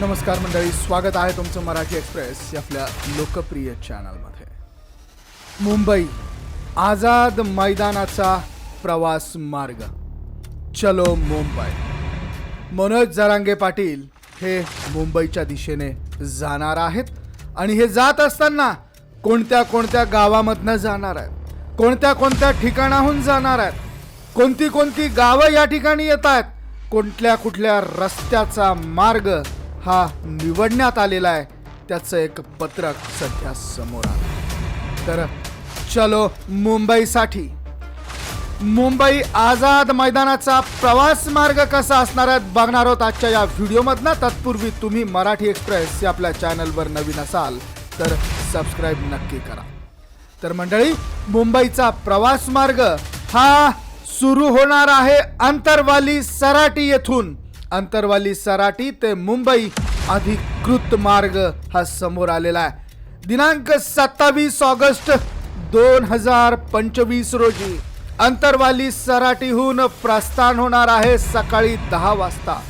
नमस्कार मंडळी स्वागत आहे तुमचं मराठी एक्सप्रेस या आपल्या लोकप्रिय चॅनलमध्ये. मुंबई आझाद मैदानाचा प्रवास मार्ग. चलो मुंबई. मनोज जरांगे पाटील हे मुंबईच्या दिशेने जाणार आहेत आणि हे जात असताना कोणत्या कोणत्या गावामधनं जाणार आहेत? कोणत्या कोणत्या ठिकाणाहून जाणार आहेत? कोणती कोणती गावं या ठिकाणी येत आहेत? कुठल्या कुठल्या रस्त्याचा मार्ग हा निवडण्यात आलेला आहे. त्याचं एक पत्रक सध्या समोर आलं. तर चलो मुंबईसाठी. मुंबई आझाद मैदानाचा प्रवास मार्ग कसा असणार आहे बघणार आहोत आजच्या या व्हिडिओमधनं. तत्पूर्वी तुम्ही मराठी एक्सप्रेस या आपल्या चॅनलवर नवीन असाल तर सबस्क्राईब नक्की करा. तर मंडळी मुंबईचा प्रवास मार्ग हा सुरू होणार आहे अंतरवाली सराटी येथून. अंतरवाली सराटी ते मुंबई अधिकृत मार्ग हा समोर आलेला आहे. दिनांक सत्तावीस ऑगस्ट दोन हजार पंचवीस रोजी अंतरवाली सराटीहून प्रस्थान होणार आहे सकाळी दहा वाजता.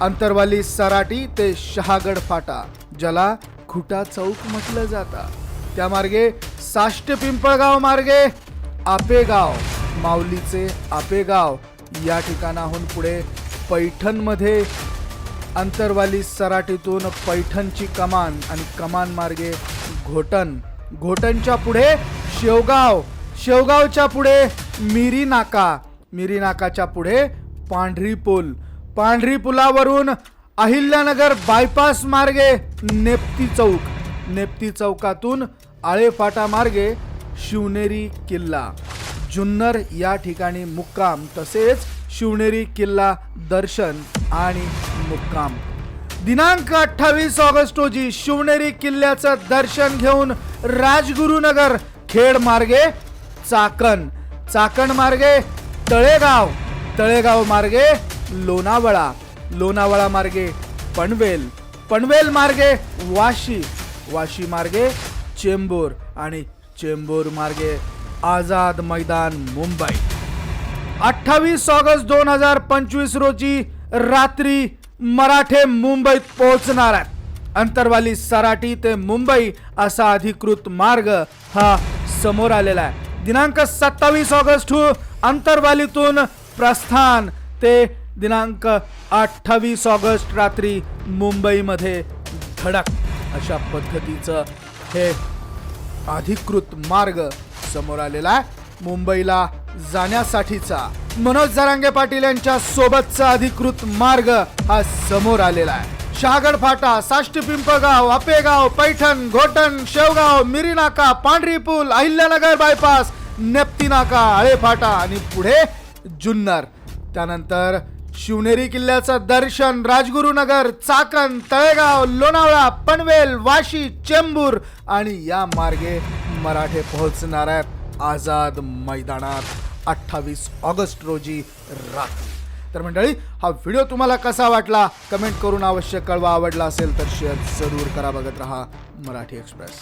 अंतरवाली सराटी ते शहागड फाटा ज्याला खुटा चौक म्हटलं जातं. त्या मार्गे साष्ट पिंपळगाव मार्गे आपेगाव माऊलीचे आपेगाव या ठिकाणाहून पुढे पैठणमध्ये अंतरवाली सराटीतून पैठणची कमान आणि कमान मार्गे घोटण घोटणच्या पुढे शेवगाव. शेवगावच्या पुढे मिरी नाका मिरी नाकाच्या पुढे पांढरी पूल पांढरी पुलावरून अहिल्यानगर बायपास मार्गे नेप्ती चौक. नेप्ती चौकातून आळेफाटा मार्गे शिवनेरी किल्ला. जुन्नर या ठिकाणी मुक्काम तसेच शिवनेरी किल्ला दर्शन आणि मुक्काम. दिनांक अठ्ठावीस ऑगस्ट रोजी शिवनेरी किल्ल्याचं दर्शन घेऊन राजगुरुनगर खेड मार्गे चाकण. चाकण मार्गे तळेगाव तळेगाव मार्गे लोणावळा लोणावळा मार्गे पनवेल पनवेल मार्गे वाशी वाशी मार्गे चेंबूर आणि चेंबूर मार्गे आझाद मैदान मुंबई. अठ्ठावीस ऑगस्ट दोन हजार पंचवीस रोजी रात्री मराठे मुंबईत पोहोचणार आहेत. अंतरवाली सराटी ते मुंबई असा अधिकृत मार्ग हा समोर आलेला आहे. दिनांक सत्तावीस ऑगस्ट अंतरवालीतून प्रस्थान ते दिनांक अठ्ठावीस ऑगस्ट रात्री मुंबईमध्ये धडक. अशा पद्धतीचं हे अधिकृत मार्ग समोर आलेला आहे. मुंबईला जाण्यासाठीचा. मनोज जरांगे पाटील यांच्या सोबतचा अधिकृत मार्ग हा समोर आलेला आहे. शहागड फाटा साष्टी पिंपगाव आपेगाव पैठण घोटण शेवगाव मिरी नाका पांढरी पूल अहिल्यानगर बायपास नेप्ती नाका आळेफाटा आणि पुढे जुन्नर. त्यानंतर शिवनेरी किल्ल्याचं दर्शन राजगुरुनगर चाकण तळेगाव लोणावळा पनवेल वाशी चेंबूर आणि या मार्गे मराठे पोहोचणार आहेत आझाद मैदानात अठ्ठावीस ऑगस्ट रोजी रात्री. तर मंडळी हा व्हिडिओ तुम्हाला कसा वाटला? कमेंट करून अवश्य कळवा. आवडला असेल तर शेअर जरूर करा. बघत रहा मराठी एक्सप्रेस.